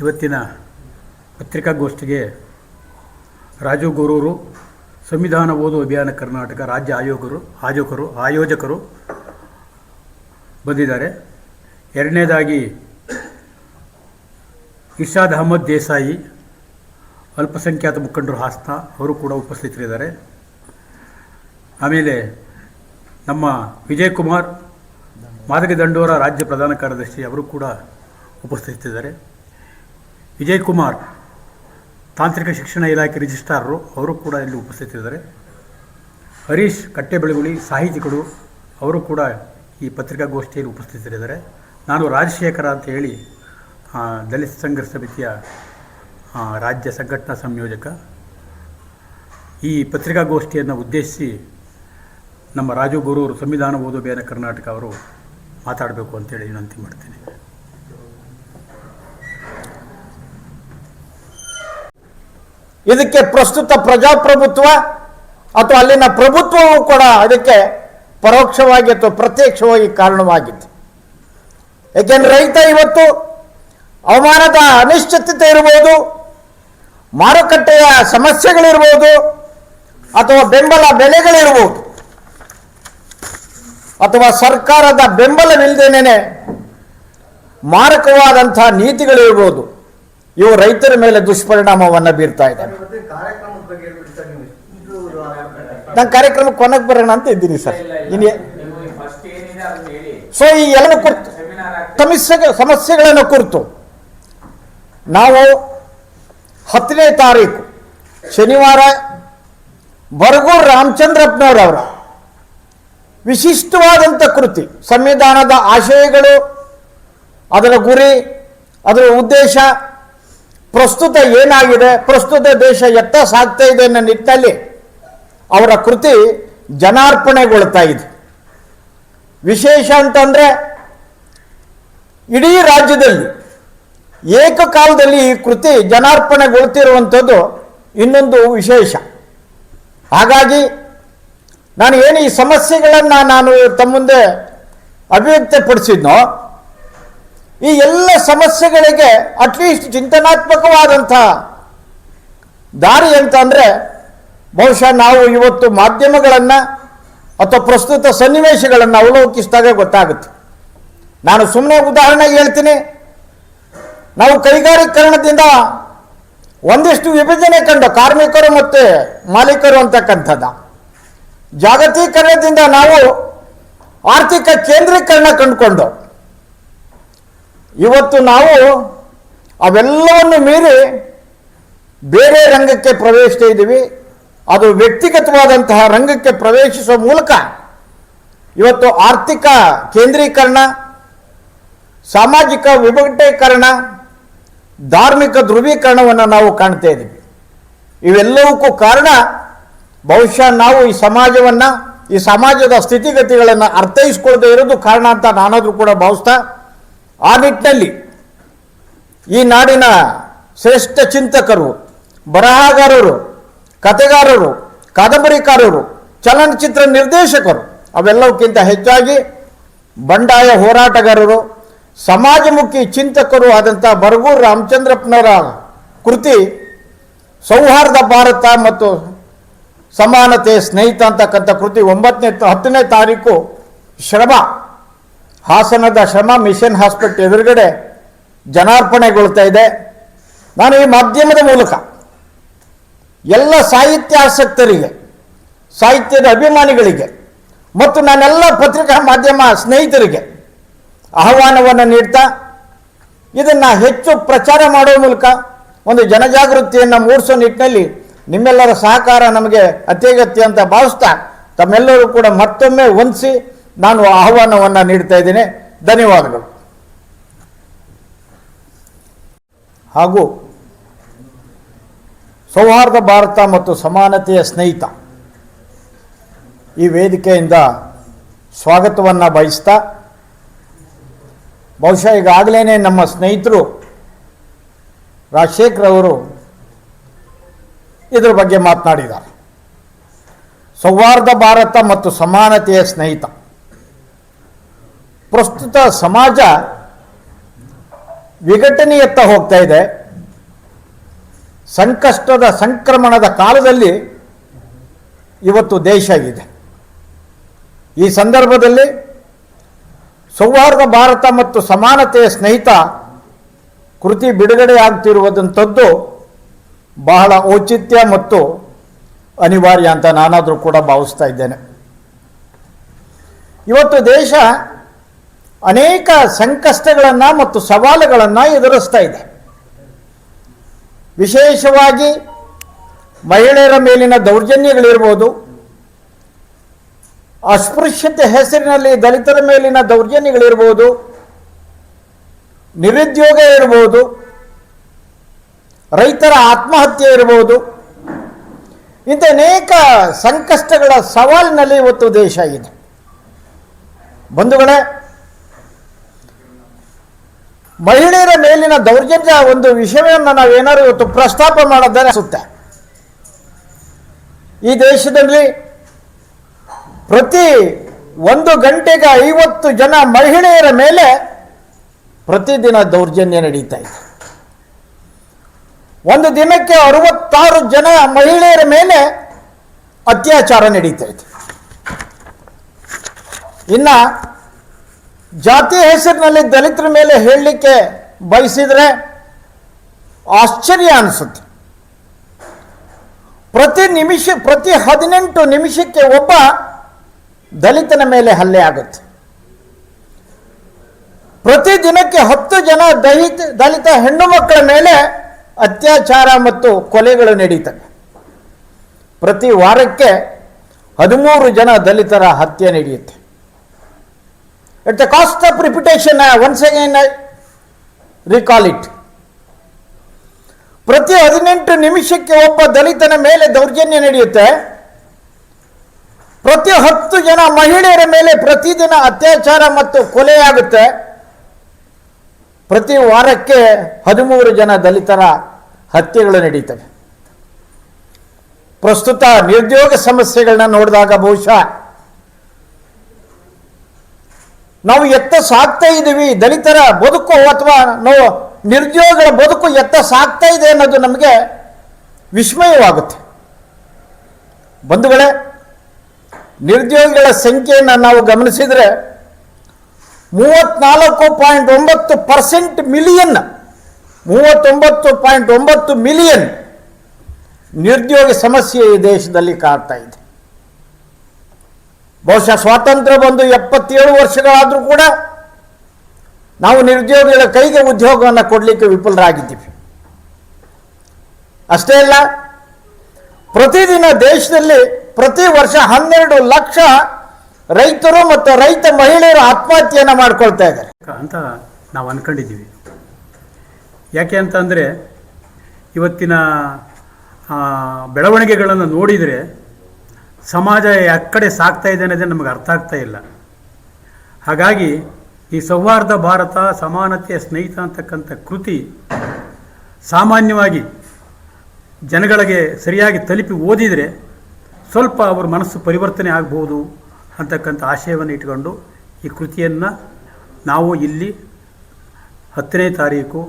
ಇವತ್ತಿನ ಪತ್ರಿಕಾಗೋಷ್ಠಿಗೆ ರಾಜು ಗುರೂರು, ಸಂವಿಧಾನ ಓದು ಅಭಿಯಾನ ಕರ್ನಾಟಕ ರಾಜ್ಯ ಆಯೋಗರು ಆಯೋಗರು, ಆಯೋಜಕರು ಬಂದಿದ್ದಾರೆ. ಎರಡನೇದಾಗಿ ಇರ್ಷಾದ್ ಅಹಮದ್ ದೇಸಾಯಿ, ಅಲ್ಪಸಂಖ್ಯಾತ ಮುಖಂಡರು ಹಾಸ್ನ ಅವರು ಕೂಡ ಉಪಸ್ಥಿತರಿದ್ದಾರೆ. ಆಮೇಲೆ ನಮ್ಮ ವಿಜಯ್ ಕುಮಾರ್ ಮಾದಕ ದಂಡೋರ ರಾಜ್ಯ ಪ್ರಧಾನ ಕಾರ್ಯದರ್ಶಿ ಅವರು ಕೂಡ ಉಪಸ್ಥಿತರಿದ್ದಾರೆ. ವಿಜಯ್ ಕುಮಾರ್ ತಾಂತ್ರಿಕ ಶಿಕ್ಷಣ ಇಲಾಖೆ ರಿಜಿಸ್ಟ್ರಾರರು ಅವರು ಕೂಡ ಇಲ್ಲಿ ಉಪಸ್ಥಿತರಿದ್ದಾರೆ. ಹರೀಶ್ ಕಟ್ಟೆಬೆಳಗುಳಿ, ಸಾಹಿತಿಗಳು, ಅವರು ಕೂಡ ಈ ಪತ್ರಿಕಾಗೋಷ್ಠಿಯಲ್ಲಿ ಉಪಸ್ಥಿತರಿದ್ದಾರೆ. ನಾನು ರಾಜಶೇಖರ ಅಂತ ಹೇಳಿ ದಲಿತ ಸಂಘರ್ಷ ಸಮಿತಿಯ ರಾಜ್ಯ ಸಂಘಟನಾ ಸಂಯೋಜಕ. ಈ ಪತ್ರಿಕಾಗೋಷ್ಠಿಯನ್ನು ಉದ್ದೇಶಿಸಿ ನಮ್ಮ ರಾಜು ಗುರೂರು ಸಂವಿಧಾನ ಓದು ಬೇರೆ ಕರ್ನಾಟಕ ಅವರು ಮಾತಾಡಬೇಕು ಅಂತೇಳಿ ವಿನಂತಿ ಮಾಡ್ತೀನಿ. ಇದಕ್ಕೆ ಪ್ರಸ್ತುತ ಪ್ರಜಾಪ್ರಭುತ್ವ ಅಥವಾ ಅಲ್ಲಿನ ಪ್ರಭುತ್ವವು ಕೂಡ ಅದಕ್ಕೆ ಪರೋಕ್ಷವಾಗಿ ಅಥವಾ ಪ್ರತ್ಯಕ್ಷವಾಗಿ ಕಾರಣವಾಗಿತ್ತು. ಏಕೆಂದ್ರೆ ರೈತ ಇವತ್ತು ಹವಾಮಾನದ ಅನಿಶ್ಚಿತತೆ ಇರ್ಬೋದು, ಮಾರುಕಟ್ಟೆಯ ಸಮಸ್ಯೆಗಳಿರ್ಬೋದು, ಅಥವಾ ಬೆಂಬಲ ಬೆಲೆಗಳಿರ್ಬೋದು. ಅಥವಾ ಸರ್ಕಾರದ ಬೆಂಬಲವಿಲ್ಲದೇನೆ ಮಾರಕವಾದಂಥ ನೀತಿಗಳಿರ್ಬೋದು. ಇವು ರೈತರ ಮೇಲೆ ದುಷ್ಪರಿಣಾಮವನ್ನು ಬೀರ್ತಾ ಇದೆ. ನಾನು ಕಾರ್ಯಕ್ರಮ ಕೊನೆಗೆ ಬರೋಣ ಅಂತ ಇದ್ದೀನಿ ಸರ್. ಇನ್ನು ಸೊ ಈ ಎಲ್ಲ ಕುರಿತು. ಸಮಸ್ಯೆ ಸಮಸ್ಯೆಗಳನ್ನು ಕುರಿತು. ನಾವು ಹತ್ತನೇ ತಾರೀಕು ಶನಿವಾರ ಬರಗೂರು ರಾಮಚಂದ್ರಪ್ಪನವರವರ ವಿಶಿಷ್ಟವಾದಂಥ ಕೃತಿ ಸಂವಿಧಾನದ ಆಶಯಗಳು ಅದರ ಗುರಿ ಅದರ ಉದ್ದೇಶ ಪ್ರಸ್ತುತ ಏನಾಗಿದೆ? ಪ್ರಸ್ತುತ ದೇಶ ಎತ್ತ ಸಾಗ್ತಾ ಇದೆ ಅನ್ನೋ ನಿಟ್ಟಲ್ಲಿ ಅವರ ಕೃತಿ ಜನಾರ್ಪಣೆಗೊಳ್ತಾ ಇದೆ. ವಿಶೇಷ ಅಂತಂದ್ರೆ ಇಡೀ ರಾಜ್ಯದಲ್ಲಿ ಏಕಕಾಲದಲ್ಲಿ ಈ ಕೃತಿ ಜನಾರ್ಪಣೆಗೊಳ್ತಿರುವಂಥದ್ದು ಇನ್ನೊಂದು ವಿಶೇಷ. ಹಾಗಾಗಿ ನಾನು ಏನು ಈ ಸಮಸ್ಯೆಗಳನ್ನು ನಾನು ತಮ್ಮ ಮುಂದೆ ಅಭಿವ್ಯಕ್ತಪಡಿಸಿದ್ನೋ ಈ ಎಲ್ಲ ಸಮಸ್ಯೆಗಳಿಗೆ ಅಟ್ಲೀಸ್ಟ್ ಚಿಂತನಾತ್ಮಕವಾದಂಥ ದಾರಿ ಅಂತಂದರೆ ಬಹುಶಃ ನಾವು ಇವತ್ತು ಮಾಧ್ಯಮಗಳನ್ನು ಅಥವಾ ಪ್ರಸ್ತುತ ಸನ್ನಿವೇಶಗಳನ್ನು ಅವಲೋಕಿಸಿದಾಗ ಗೊತ್ತಾಗುತ್ತೆ. ನಾನು ಸುಮ್ಮನೆ ಉದಾಹರಣೆಗೆ ಹೇಳ್ತೀನಿ. ನಾವು ಕೈಗಾರೀಕರಣದಿಂದ ಒಂದಿಷ್ಟು ವಿಭಜನೆ ಕಂಡು ಕಾರ್ಮಿಕರು ಮತ್ತು ಮಾಲೀಕರು ಅಂತಕ್ಕಂಥದ್ದು. ಜಾಗತೀಕರಣದಿಂದ ನಾವು ಆರ್ಥಿಕ ಕೇಂದ್ರೀಕರಣ ಕಂಡುಕೊಂಡು ಇವತ್ತು ನಾವು ಅವೆಲ್ಲವನ್ನು ಮೀರಿ ಬೇರೆ ರಂಗಕ್ಕೆ ಪ್ರವೇಶಿಸ್ತಾ ಇದ್ದೀವಿ. ಅದು ವ್ಯಕ್ತಿಗತವಾದಂತಹ ರಂಗಕ್ಕೆ ಪ್ರವೇಶಿಸುವ ಮೂಲಕ ಇವತ್ತು ಆರ್ಥಿಕ ಕೇಂದ್ರೀಕರಣ, ಸಾಮಾಜಿಕ ವಿಭಟೀಕರಣ, ಧಾರ್ಮಿಕ ಧ್ರುವೀಕರಣವನ್ನು ನಾವು ಕಾಣ್ತಾ ಇದ್ದೀವಿ. ಇವೆಲ್ಲವಕ್ಕೂ ಕಾರಣ ಬಹುಶಃ ನಾವು ಈ ಸಮಾಜವನ್ನು, ಈ ಸಮಾಜದ ಸ್ಥಿತಿಗತಿಗಳನ್ನು ಅರ್ಥೈಸ್ಕೊಳ್ದೇ ಇರೋದು ಕಾರಣ ಅಂತ ನಾನಾದರೂ ಕೂಡ ಭಾವಿಸ್ತಾ ಆ ನಿಟ್ಟಿನಲ್ಲಿ ಈ ನಾಡಿನ ಶ್ರೇಷ್ಠ ಚಿಂತಕರು, ಬರಹಗಾರರು ಕತೆಗಾರರು ಕಾದಂಬರಿಕಾರರು, ಚಲನಚಿತ್ರ ನಿರ್ದೇಶಕರು ಅವೆಲ್ಲವಕ್ಕಿಂತ ಹೆಚ್ಚಾಗಿ ಬಂಡಾಯ ಹೋರಾಟಗಾರರು, ಸಮಾಜಮುಖಿ ಚಿಂತಕರು ಆದಂಥ ಬರಗೂರು ರಾಮಚಂದ್ರಪ್ಪನವರ ಕೃತಿ ಸೌಹಾರ್ದ ಭಾರತ ಮತ್ತು ಸಮಾನತೆ, ಸ್ನೇಹಿತ ಅಂತಕ್ಕಂಥ ಕೃತಿ ಒಂಬತ್ತನೇ ಹತ್ತನೇ ತಾರೀಕು ಶ್ರಮ. ಹಾಸನದ ಶ್ರಮ ಮಿಷನ್ ಹಾಸ್ಪಿಟಲ್ ಎದುರುಗಡೆ ಜನಾರ್ಪಣೆಗೊಳ್ತಾ ಇದೆ. ನಾನು ಈ ಮಾಧ್ಯಮದ ಮೂಲಕ ಎಲ್ಲ ಸಾಹಿತ್ಯ ಆಸಕ್ತರಿಗೆ, ಸಾಹಿತ್ಯದ ಅಭಿಮಾನಿಗಳಿಗೆ ಮತ್ತು ನಾನೆಲ್ಲ ಪತ್ರಿಕಾ ಮಾಧ್ಯಮ ಸ್ನೇಹಿತರಿಗೆ ಆಹ್ವಾನವನ್ನು ನೀಡ್ತಾ ಇದನ್ನು ಹೆಚ್ಚು ಪ್ರಚಾರ ಮಾಡುವ ಮೂಲಕ ಒಂದು ಜನಜಾಗೃತಿಯನ್ನು ಮೂಡಿಸೋ ನಿಟ್ಟಿನಲ್ಲಿ ನಿಮ್ಮೆಲ್ಲರ ಸಹಕಾರ ನಮಗೆ ಅತ್ಯಗತ್ಯ ಅಂತ ಭಾವಿಸ್ತಾ ತಮ್ಮೆಲ್ಲರೂ ಕೂಡ ಮತ್ತೊಮ್ಮೆ ವಂದಿಸಿ ನಾನು ಆಹ್ವಾನವನ್ನು ನೀಡ್ತಾ ಇದ್ದೇನೆ. ಧನ್ಯವಾದಗಳು. ಹಾಗೂ ಸೌಹಾರ್ದ ಭಾರತ ಮತ್ತು ಸಮಾನತೆಯ ಸ್ನೇಹಿತ ಈ ವೇದಿಕೆಯಿಂದ ಸ್ವಾಗತವನ್ನು ಬಯಸ್ತಾ, ಬಹುಶಃ ಈಗಾಗಲೇ ನಮ್ಮ ಸ್ನೇಹಿತರು ರಾಜಶೇಖರ್ ಅವರು ಇದರ ಬಗ್ಗೆ ಮಾತನಾಡಿದ್ದಾರೆ. ಸೌಹಾರ್ದ ಭಾರತ ಮತ್ತು ಸಮಾನತೆಯ ಸ್ನೇಹಿತ. ಪ್ರಸ್ತುತ ಸಮಾಜ ವಿಘಟನೆಯತ್ತ ಹೋಗ್ತಾ ಇದೆ. ಸಂಕಷ್ಟದ ಸಂಕ್ರಮಣದ ಕಾಲದಲ್ಲಿ ಇವತ್ತು ದೇಶ ಇದೆ ಈ ಸಂದರ್ಭದಲ್ಲಿ ಸೌಹಾರ್ದ ಭಾರತ ಮತ್ತು ಸಮಾನತೆಯ ಸ್ನೇಹಿತ ಕೃತಿ ಬಿಡುಗಡೆಯಾಗ್ತಿರುವುದಂಥದ್ದು ಬಹಳ ಔಚಿತ್ಯ ಮತ್ತು ಅನಿವಾರ್ಯ ಅಂತ ನಾನಾದರೂ ಕೂಡ ಭಾವಿಸ್ತಾ ಇದ್ದೇನೆ. ಇವತ್ತು ದೇಶ ಅನೇಕ ಸಂಕಷ್ಟಗಳನ್ನು ಮತ್ತು ಸವಾಲುಗಳನ್ನು ಎದುರಿಸ್ತಾ ಇದೆ. ವಿಶೇಷವಾಗಿ ಮಹಿಳೆಯರ ಮೇಲಿನ ದೌರ್ಜನ್ಯಗಳಿರ್ಬೋದು, ಅಸ್ಪೃಶ್ಯತೆ ಹೆಸರಿನಲ್ಲಿ ದಲಿತರ ಮೇಲಿನ ದೌರ್ಜನ್ಯಗಳಿರ್ಬೋದು, ನಿರುದ್ಯೋಗ ಇರ್ಬೋದು, ರೈತರ ಆತ್ಮಹತ್ಯೆ ಇರ್ಬೋದು, ಇಂಥ ಅನೇಕ ಸಂಕಷ್ಟಗಳ ಸವಾಲಿನಲ್ಲಿ ಇವತ್ತು ದೇಶ ಇದೆ. ಬಂಧುಗಳೇ ಮಹಿಳೆಯರ ಮೇಲಿನ ದೌರ್ಜನ್ಯ ಒಂದು ವಿಷಯವನ್ನು ನಾವೇನಾದ್ರು ಇವತ್ತು ಪ್ರಸ್ತಾಪ ಮಾಡೋದನ್ನ ಅನಿಸುತ್ತೆ. ಈ ದೇಶದಲ್ಲಿ ಪ್ರತಿ ಒಂದು ಗಂಟೆಗೆ ಐವತ್ತು ಜನ ಮಹಿಳೆಯರ ಮೇಲೆ ಪ್ರತಿದಿನ ದೌರ್ಜನ್ಯ ನಡೀತಾ ಇದೆ. ಒಂದು ದಿನಕ್ಕೆ ಅರವತ್ತಾರು ಜನ ಮಹಿಳೆಯರ ಮೇಲೆ ಅತ್ಯಾಚಾರ ನಡೀತಾ ಇದೆ. ಇನ್ನ ಜಾತಿ ಹೆಸರಿನಲ್ಲಿ ದಲಿತರ ಮೇಲೆ ಹೇಳಲಿಕ್ಕೆ ಬಯಸಿದ್ರೆ ಆಶ್ಚರ್ಯ ಅನಿಸುತ್ತೆ. ಪ್ರತಿ ನಿಮಿಷ, ಪ್ರತಿ ಹದಿನೆಂಟು ನಿಮಿಷಕ್ಕೆ ಒಬ್ಬ ದಲಿತನ ಮೇಲೆ ಹಲ್ಲೆ ಆಗುತ್ತೆ. ಪ್ರತಿ ದಿನಕ್ಕೆ ಹತ್ತು ಜನ ದಲಿತ ದಲಿತ ಹೆಣ್ಣು ಮಕ್ಕಳ ಮೇಲೆ ಅತ್ಯಾಚಾರ ಮತ್ತು ಕೊಲೆಗಳು ನಡೀತವೆ. ಪ್ರತಿ ವಾರಕ್ಕೆ ಹದಿಮೂರು ಜನ ದಲಿತರ ಹತ್ಯೆ ನಡೆಯುತ್ತೆ. It the cost of once again, I recall it. ಪ್ರತಿ ಹದಿನೆಂಟು ನಿಮಿಷಕ್ಕೆ ಒಬ್ಬ ದಲಿತನ ಮೇಲೆ ದೌರ್ಜನ್ಯ ನಡೆಯುತ್ತೆ. ಪ್ರತಿ ಹತ್ತು ಜನ ಮಹಿಳೆಯರ ಮೇಲೆ ಪ್ರತಿದಿನ ಅತ್ಯಾಚಾರ ಮತ್ತು ಕೊಲೆಯಾಗುತ್ತೆ ಪ್ರತಿ ವಾರಕ್ಕೆ ಹದಿಮೂರು ಜನ ದಲಿತರ ಹತ್ಯೆಗಳು ನಡೀತವೆ. ಪ್ರಸ್ತುತ ನಿರುದ್ಯೋಗ ಸಮಸ್ಯೆಗಳನ್ನ ನೋಡಿದಾಗ ಬಹುಶಃ ನಾವು ಎತ್ತ ಸಾಕ್ತಾ ಇದ್ದೀವಿ, ದಲಿತರ ಬದುಕು ಅಥವಾ ನಾವು ನಿರುದ್ಯೋಗಗಳ ಬದುಕು ಎತ್ತ ಸಾಕ್ತಾ ಇದೆ ಅನ್ನೋದು ನಮಗೆ ವಿಸ್ಮಯವಾಗುತ್ತೆ. ಬಂಧುಗಳೇ, ನಿರುದ್ಯೋಗಿಗಳ ಸಂಖ್ಯೆಯನ್ನು ನಾವು ಗಮನಿಸಿದರೆ ಮೂವತ್ನಾಲ್ಕು ಪಾಯಿಂಟ್ ಒಂಬತ್ತು ಪರ್ಸೆಂಟ್ ಮಿಲಿಯನ್, ಮೂವತ್ತೊಂಬತ್ತು ಪಾಯಿಂಟ್ ಒಂಬತ್ತು ಮಿಲಿಯನ್ ನಿರುದ್ಯೋಗ ಸಮಸ್ಯೆ ಈ ದೇಶದಲ್ಲಿ ಕಾಡ್ತಾ ಇದೆ. ಬಹುಶಃ ಸ್ವಾತಂತ್ರ್ಯ ಬಂದು ಎಪ್ಪತ್ತೇಳು ವರ್ಷಗಳಾದರೂ ಕೂಡ ನಾವು ನಿರುದ್ಯೋಗಿಗಳ ಕೈಗೆ ಉದ್ಯೋಗವನ್ನು ಕೊಡಲಿಕ್ಕೆ ವಿಫಲರಾಗಿದ್ದೀವಿ. ಅಷ್ಟೇ ಅಲ್ಲ, ಪ್ರತಿದಿನ ದೇಶದಲ್ಲಿ ಪ್ರತಿ ವರ್ಷ ಹನ್ನೆರಡು ಲಕ್ಷ ರೈತರು ಮತ್ತು ರೈತ ಮಹಿಳೆಯರು ಆತ್ಮಹತ್ಯೆಯನ್ನು ಮಾಡ್ಕೊಳ್ತಾ ಇದ್ದಾರೆ. ಅಂತ ನಾವು ಅಂದ್ಕೊಂಡಿದ್ದೀವಿ ಯಾಕೆ ಅಂತಂದರೆ ಇವತ್ತಿನ ಬೆಳವಣಿಗೆಗಳನ್ನು ನೋಡಿದರೆ ಸಮಾಜ ಎಕ್ಕಡೆ ಸಾಗ್ತಾ ಇದೆ ಅನ್ನೋದೇ ನಮಗೆ ಅರ್ಥ ಆಗ್ತಾ ಇಲ್ಲ. ಹಾಗಾಗಿ ಈ ಸೌಹಾರ್ದ ಭಾರತ ಸಮಾನತೆಯ ಸ್ನೇಹಿತ ಅಂತಕ್ಕಂಥ ಕೃತಿ ಸಾಮಾನ್ಯವಾಗಿ ಜನಗಳಿಗೆ ಸರಿಯಾಗಿ ತಲುಪಿ ಓದಿದರೆ ಸ್ವಲ್ಪ ಅವ್ರ ಮನಸ್ಸು ಪರಿವರ್ತನೆ ಆಗ್ಬೋದು ಅಂತಕ್ಕಂಥ ಆಶಯವನ್ನು ಇಟ್ಕೊಂಡು ಈ ಕೃತಿಯನ್ನು ನಾವು ಇಲ್ಲಿ ಹತ್ತನೇ ತಾರೀಕು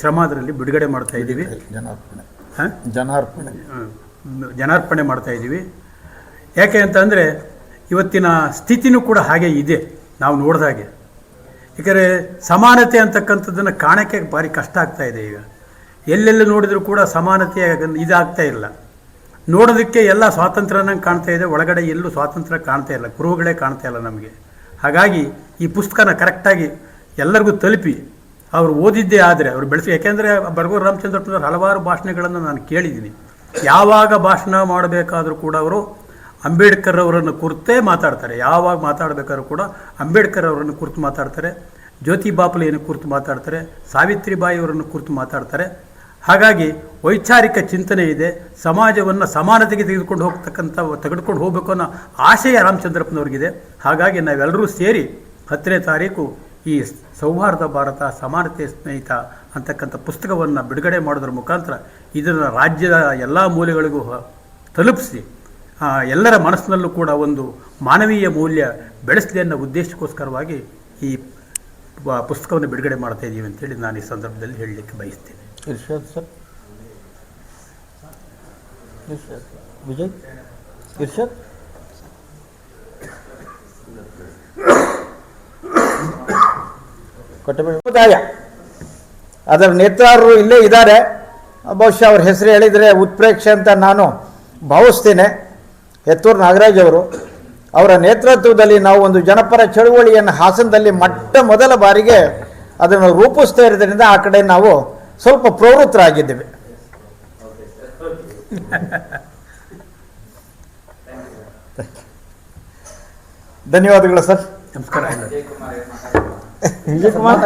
ಶ್ರಮದರಲ್ಲಿ ಬಿಡುಗಡೆ ಮಾಡ್ತಾ ಇದ್ದೀವಿ. ಜನಾರ್ಪಣೆ. ಹಾಂ? ಜನಾರ್ಪಣೆ. ಜನಾರ್ಪಣೆ ಮಾಡ್ತಾ ಇದ್ದೀವಿ. ಯಾಕೆ ಅಂತಂದರೆ ಇವತ್ತಿನ ಸ್ಥಿತಿನೂ ಕೂಡ ಹಾಗೆ ಇದೆ, ನಾವು ನೋಡಿದಾಗೆ ಏಕೆಂದರೆ ಸಮಾನತೆ ಅಂತಕ್ಕಂಥದ್ದನ್ನು ಕಾಣೋಕ್ಕೆ ಭಾರಿ ಕಷ್ಟ ಆಗ್ತಾ ಇದೆ ಈಗ. ಎಲ್ಲೆಲ್ಲಿ ನೋಡಿದರೂ ಕೂಡ ಸಮಾನತೆ ಇದಾಗ್ತಾ ಇಲ್ಲ. ನೋಡೋದಕ್ಕೆ ಎಲ್ಲ ಸ್ವಾತಂತ್ರ್ಯನ ಕಾಣ್ತಾ ಇದೆ, ಒಳಗಡೆ ಎಲ್ಲೂ ಸ್ವಾತಂತ್ರ್ಯ ಕಾಣ್ತಾ ಇಲ್ಲ ಕುರುಹುಗಳೇ ಕಾಣ್ತಾ ಇಲ್ಲ ನಮಗೆ. ಹಾಗಾಗಿ ಈ ಪುಸ್ತಕನ ಕರೆಕ್ಟಾಗಿ ಎಲ್ಲರಿಗೂ ತಲುಪಿ, ಅವರು ಓದಿದ್ದೇ ಆದರೆ, ಅವರು ಬೆಳೆಸಿ ಯಾಕೆಂದರೆ ಬರ್ಗೂರು ರಾಮಚಂದ್ರಪ್ಪನವ್ರ ಹಲವಾರು ಭಾಷಣಗಳನ್ನು ನಾನು ಕೇಳಿದ್ದೀನಿ. ಯಾವಾಗ ಭಾಷಣ ಮಾಡಬೇಕಾದರೂ ಕೂಡ ಅವರು ಅಂಬೇಡ್ಕರ್ ಅವರನ್ನು ಕುರಿತೇ ಮಾತಾಡ್ತಾರೆ. ಯಾವಾಗ ಮಾತಾಡಬೇಕಾದ್ರೂ ಕೂಡ ಅಂಬೇಡ್ಕರ್ ಅವರನ್ನು ಕುರಿತು ಮಾತಾಡ್ತಾರೆ. ಜ್ಯೋತಿ ಬಾಪುಲೆಯನ್ನು ಕುರಿತು ಮಾತಾಡ್ತಾರೆ. ಸಾವಿತ್ರಿಬಾಯಿ ಅವರನ್ನು ಕುರಿತು ಮಾತಾಡ್ತಾರೆ. ಹಾಗಾಗಿ ವೈಚಾರಿಕ ಚಿಂತನೆ ಇದೆ. ಸಮಾಜವನ್ನು ಸಮಾನತೆಗೆ ತೆಗೆದುಕೊಂಡು ಹೋಗ್ತಕ್ಕಂಥ, ತೆಗೆದುಕೊಂಡು ಹೋಗಬೇಕು ಅನ್ನೋ ಆಶಯ ರಾಮಚಂದ್ರಪ್ಪನವ್ರಿಗಿದೆ. ಹಾಗಾಗಿ ನಾವೆಲ್ಲರೂ ಸೇರಿ ಹತ್ತನೇ ತಾರೀಕು ಈ ಸೌಹಾರ್ದ ಭಾರತ, ಸಮಾನತೆ ಸ್ನೇಹಿತ ಅಂತಕ್ಕಂಥ ಪುಸ್ತಕವನ್ನು ಬಿಡುಗಡೆ ಮಾಡೋದ್ರ ಮುಖಾಂತರ ಇದನ್ನು ರಾಜ್ಯದ ಎಲ್ಲ ಮೂಲೆಗಳಿಗೂ ತಲುಪಿಸಿ. ಎಲ್ಲರ ಮನಸ್ಸಿನಲ್ಲೂ ಕೂಡ ಒಂದು ಮಾನವೀಯ ಮೌಲ್ಯ ಬೆಳೆಸಲಿ ಅನ್ನೋ ಉದ್ದೇಶಕ್ಕೋಸ್ಕರವಾಗಿ ಈ ಪುಸ್ತಕವನ್ನು ಬಿಡುಗಡೆ ಮಾಡ್ತಾ ಇದ್ದೀವಿ ಅಂತೇಳಿ ನಾನು ಈ ಸಂದರ್ಭದಲ್ಲಿ ಹೇಳಲಿಕ್ಕೆ ಬಯಸ್ತೇನೆ. ಇರ್ಷಾದ್ ಸರ್. ಇರ್ಷಾದ್. ವಿಜಯ್? ಇರ್ಷಾದ್? ಕೊಟ್ಟಬೇಡಿ. ಸಮುದಾಯ ಅದರ ನೇತಾರರು ಇಲ್ಲೇ ಇದ್ದಾರೆ. ಬಹುಶಃ ಅವ್ರ ಹೆಸರು ಹೇಳಿದರೆ ಉತ್ಪ್ರೇಕ್ಷೆ ಅಂತ ನಾನು ಭಾವಿಸ್ತೇನೆ. ಹೆತ್ತೂರು ನಾಗರಾಜ್ ಅವರು ಅವರ ನೇತೃತ್ವದಲ್ಲಿ ನಾವು ಒಂದು ಜನಪರ ಚಳುವಳಿಯನ್ನು ಹಾಸನದಲ್ಲಿ ಮೊಟ್ಟ ಮೊದಲ ಬಾರಿಗೆ ಅದನ್ನು ರೂಪಿಸ್ತಾ ಇರೋದ್ರಿಂದ ಆ ಕಡೆ ನಾವು ಸ್ವಲ್ಪ ಪ್ರವೃತ್ತರಾಗಿದ್ದೇವೆ. ಧನ್ಯವಾದಗಳು ಸರ್. ನಮಸ್ಕಾರ. ವಿಜಯ್ ಕುಮಾರ್